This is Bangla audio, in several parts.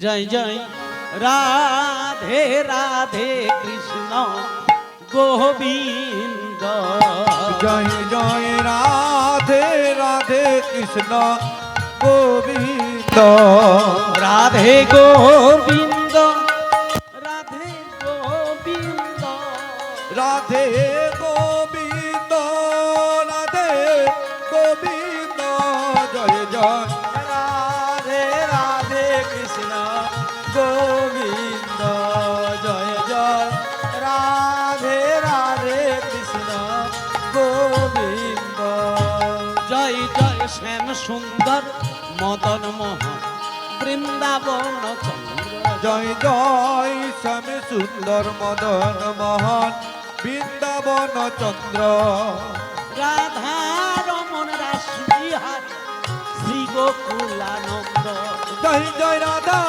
জয় জয় রাধে রাধে কৃষ্ণ গোবিন্দ জয় জয় রাধে রাধে কৃষ্ণ গোবিন্দ রাধে গোবিন্দ রাধে গোবিন্দ রাধে গোবিন্দ রাধে গোবিন্দ জয় জয় শ্যাম সুন্দর মদন মোহন। বৃন্দাবন চন্দ্র। জয় জয় স্বামী সুন্দর মদন মোহন। বৃন্দাবন চন্দ্র। রাধা রমন রাস বিহার শ্রী গোকুলানন্দ। জয় জয় রাধা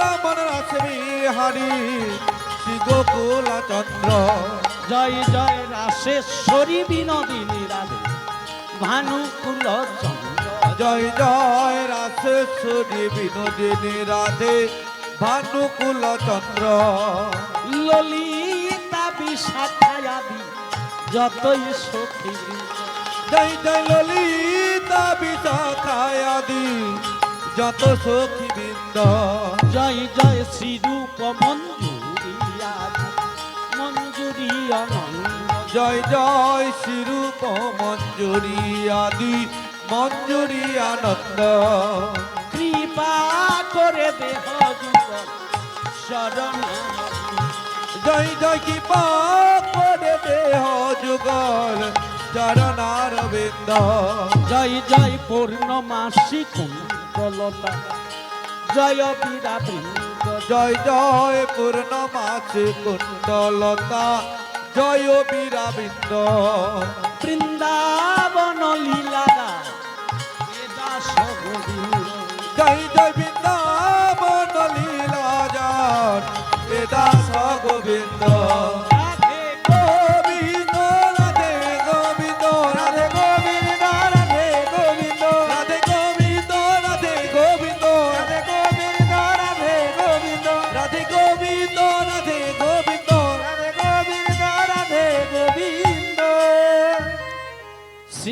রমন রাসবিহারী শ্রী গোকুল চন্দ্র জয় জয় রাশেশ্বরী বিনোদিনী রাধে। ভানুকুল জয় জয় রাসেশ্বরী বিনোদিনী রাধে ভানুকুল চন্দ্র ললিতা বিষাখায়াদি যতই সখী জয় জয় ললিতা বিশাখায়াদি যত সখী বৃন্দ জয় জয় শ্রীরূপ মঞ্জুরিয়াদি মঞ্জুরি অনন্ত জয় জয় শিরূপ মঞ্জুরি আদি মঞ্জুরি আনন্দ কৃপা করে দেহ শরণ জয় জয় কি করে দেহ যুগল চরণার বৃন্দ। জয় জয় পূর্ণমাসী কুণ্ডলতা জয় বীরা বৃন্দ জয় জয় পূর্ণমাসে কুণ্ডলতা জয় বীরা বৃন্দ বৃন্দাবন লীলা জয় জয় বৃন্দা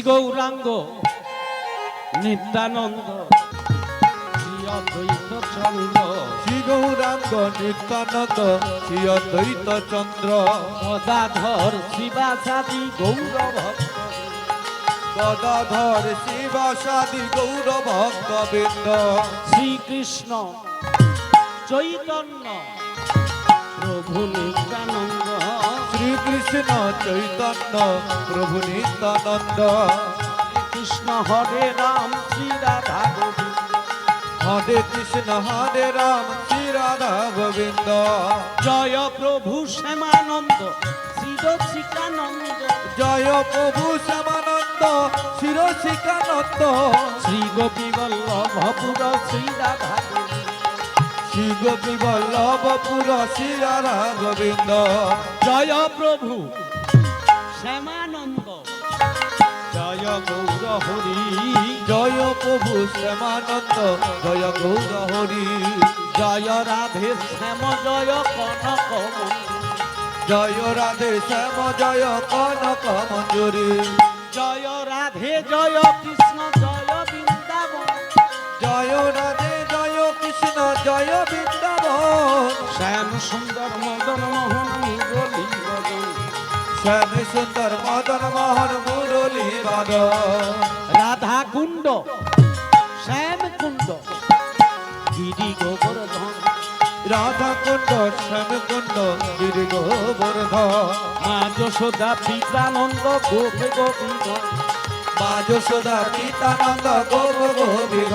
শ্রী গৌরাঙ্গ নিত্যানন্দ। শ্রী অদ্বৈত চন্দ্র। শ্রী গৌরাঙ্গ নিত্যানন্দ শ্রী অদ্বৈত চন্দ্র। গদাধর শিবাসাদি গৌর ভক্ত গদাধর শিবাসাদি গৌর ভক্তবৃন্দ শ্রীকৃষ্ণ চৈতন্য। প্রভু নিত্যানন্দ শ্রীকৃষ্ণ চৈতন্য প্রভু নিত্যানন্দ। কৃষ্ণ হরে রাম শ্রী রাধা গোবিন্দ। হরে কৃষ্ণ হরে রাম শ্রী রাধা গোবিন্দ। জয় প্রভু শ্যামানন্দ শ্রীরসিকানন্দ জয় প্রভু শ্যামানন্দ শিরশিকানন্দ শ্রী গোপী বল্লভ পুর শ্রী রাধা শ্রী গোপী বল্লভপুর শ্রী রাধা গোবিন্দ জয় প্রভু। শ্যামানন্দ। জয় গৌর হরি। জয় প্রভু শ্যামানন্দ। জয় গৌর হরি। জয় রাধে শ্যাম জয় কনক। জয় রাধে শ্যাম জয় কনক মঞ্জুরি। জয় রাধে জয় কৃষ্ণ জয় বৃন্দাবন। জয় রাধে কৃষ্ণ জয় বৃন্দাবন। শ্যাম সুন্দর মদন মোহন মুরলী বদন। শ্যাম সুন্দর মদন মোহন মুরলী বাদ রাধা কুণ্ড শ্যাম কুণ্ড। গিরি গোবর্ধন রাধা কুণ্ড শ্যাম কুণ্ড গিরি গোবর্ধন মা যশোদা পিতানন্দ গোপ গোবিন্দ। মা যশোদা পিতানন্দ গোপ গোবিন্দ।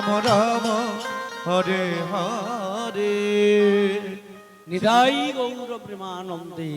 রাম রাম হরে হরে। নিদাই গৌর প্রেমানন্দে।